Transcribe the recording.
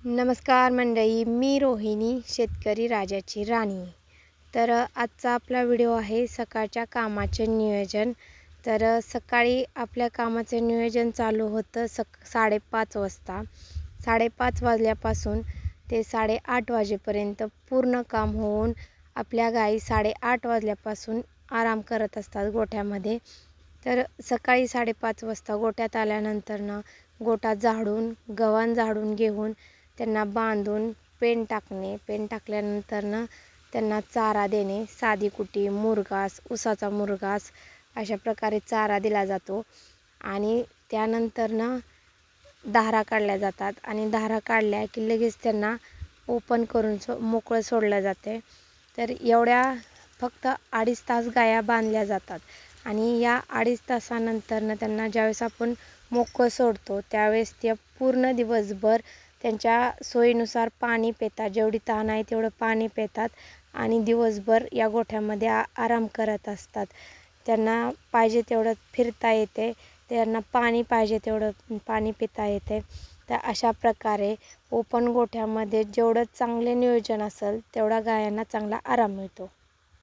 नमस्कार मंडळी मी रोहिणी शेतकरी राजाची राणी. तर आजचा आपला व्हिडिओ आहे सकाळच्या कामाचे नियोजन. तर सकाळी आपल्या कामाचे नियोजन चालू होतं सक साडेपाच वाजता. साडेपाच वाजल्यापासून ते साडेआठ वाजेपर्यंत पूर्ण काम होऊन आपल्या गाई साडेआठ वाजल्यापासून आराम करत असतात गोठ्यामध्ये. तर सकाळी साडेपाच वाजता गोठ्यात आल्यानंतरनं गोठा झाडून गव्हाण झाडून घेऊन त्यांना बांधून पेन टाकणे. पेन टाकल्यानंतरनं त्यांना चारा देणे. साधी कुटी मुरघास उसाचा मुरघास अशा प्रकारे चारा दिला जातो. आणि त्यानंतरनं धारा काढल्या जातात. आणि धारा काढल्या की लगेच त्यांना ओपन करून सो मोकळं सोडलं जाते. तर एवढ्या फक्त अडीच तास गाया बांधल्या जातात. आणि या अडीच तासानंतरनं त्यांना ज्यावेळेस आपण मोकळं सोडतो त्यावेळेस त्या पूर्ण दिवसभर त्यांच्या सोयीनुसार पाणी पितात. जेवढी तहान आहे तेवढं पाणी पितात आणि दिवसभर या गोठ्यामध्ये आ आराम करत असतात. त्यांना पाहिजे तेवढं फिरता येते. त्यांना पाणी पाहिजे तेवढं पाणी पिता येते. तर अशा प्रकारे ओपन गोठ्यामध्ये जेवढं चांगले नियोजन असेल तेवढा गायांना चांगला आराम मिळतो.